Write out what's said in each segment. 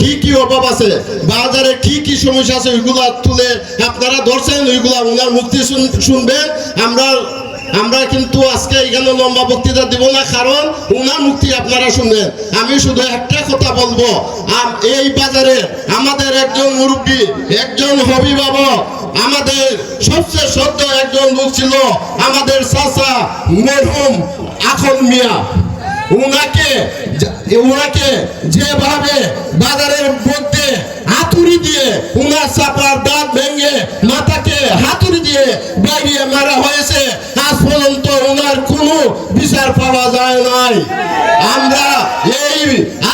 কি কি অভাব আছে? বাজারে কি কি সমস্যা আছে? শুনবেন আমরা কিন্তু আজকে এখানে লম্বা বক্তৃতা দিব না, কারণ ওনার মুক্তি আপনারা আমি শুধু একটা কথা বলব এই বাজারে আমাদের একজন মুরব্বী, একজন অভিভাবক, আমাদের সবচেয়ে সদ্য একজন লোক ছিল আমাদের চাচা মরহুম আখন মিয়া। উনাকে উনাকে যেভাবে বাজারের মধ্যে হাতুড়ি দিয়ে উনার চাপার দাঁত ভেঙে মাথাকে হাতুড়ি দিয়ে বাইরে মারা হয়েছে, আজ পর্যন্ত উনার কোনো বিচার পাওয়া যায় নাই। আমরা এই,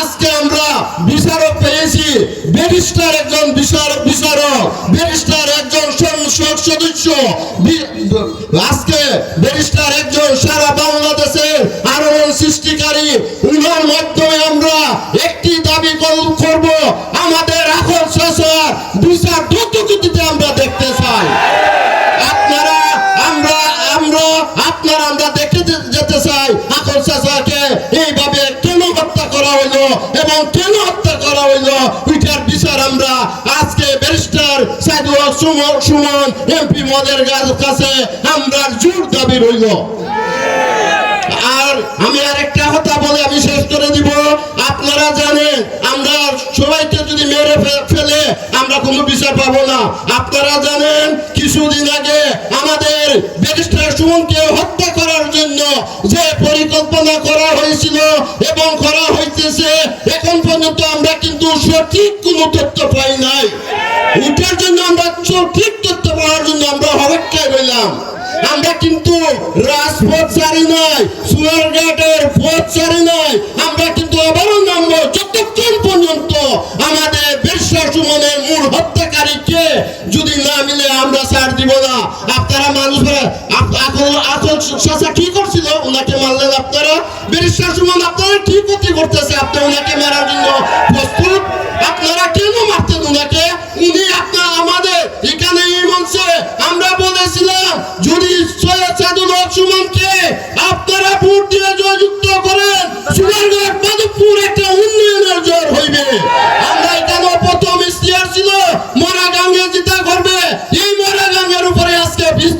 আজকে আমরা বিচারক পেয়েছি, ব্যারিস্টার একজন বিচারক বিচারক, ব্যারিস্টার একজন সংসদ সদস্য আজকে ব্যারিস্টার একজন সারা বাংলাদেশের আলোড়ন সৃষ্টিকারী উনার মাধ্যমে আমরা একটি দাবি কর- করব আমাদের এখন শেষার বিচার দ্রুত আমরা দেখতে চাই। আপনারা, আমরা আমরা, আপনারা, আমরা দেখে যেতে চাই আকল চাচাকে এইভাবে কেন হত্যা করা হইল এবং কেন হত্যা করা হইল ওইটার বিচার আমরা আজকে ব্যারিস্টার সাইদুল সুমন সুমন, এমপি মদের কাছে আমরা জোর দাবি রইল। আর আমি আরেকটা কথা বলে আমি শেষ করে দিব আপনারা জানেন আমরা সবাইকে যদি মেরে ফে- ফেলে আমরা কোনো বিচার পাবো না। আপনারা জানেন, কিছুদিন আগে আমাদের ব্যারিস্টার সুমনকে হত্যা করার জন্য যে পরিকল্পনা করা হয়েছিল এবং করা হইতেছে, এখন পর্যন্ত আমরা কিন্তু সঠিক কোনো তথ্য পাই নাই। এটার জন্য আমরা সঠিক তথ্য পাওয়ার জন্য আমরা অপেক্ষায় রইলাম। আমরা কিন্তু রাজপথ ছাড়ি নাই, সুয়ারঘাটের পথ ছাড়ি নাই, আমরা যদি না মিলে আমরা ছাড় দিব না। আপনারা মানুষ কি করছিল? ওনাকে মারলেন আপনারা? সুমন, আপনারা কি ক্ষতি করতেছে? আপনি ওনাকে মারার জন্য প্রস্তুত? আপনারা কেন মারতেন ওনাকে উনি আপনার আমাদের। এখানে এই মঞ্চে আমরা বলেছিলাম, যদি সৈয়দ সাদুল সুমনকে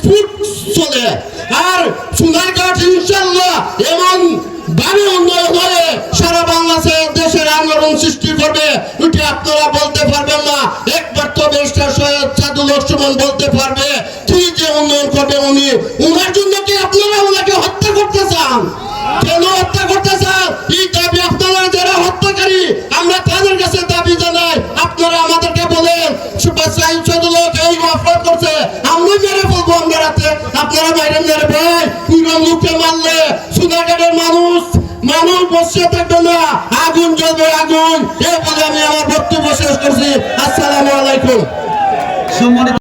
বিস্ফোট চলে। আর সোনারঘাট ইনশাল্লাহ এমন ভাবে উন্নয়ন হয়ে সারা বাংলাদেশে দেশের আন্দোলন সৃষ্টি করবে এটি আপনারা বলতে পারবেন না, একবার তো বেশটা সৈয়দ সাদুল লক্ষ্মণ বলতে পারবে কি যে উন্নয়ন করবে উনি। উনার জন্য কি আপনারা মানুষ বসে থাকবে না আগুন জ্বলবে, আগুন। বলে আমি আমার বক্তব্য শেষ করছি। আসসালামু আলাইকুম। সম্মানিত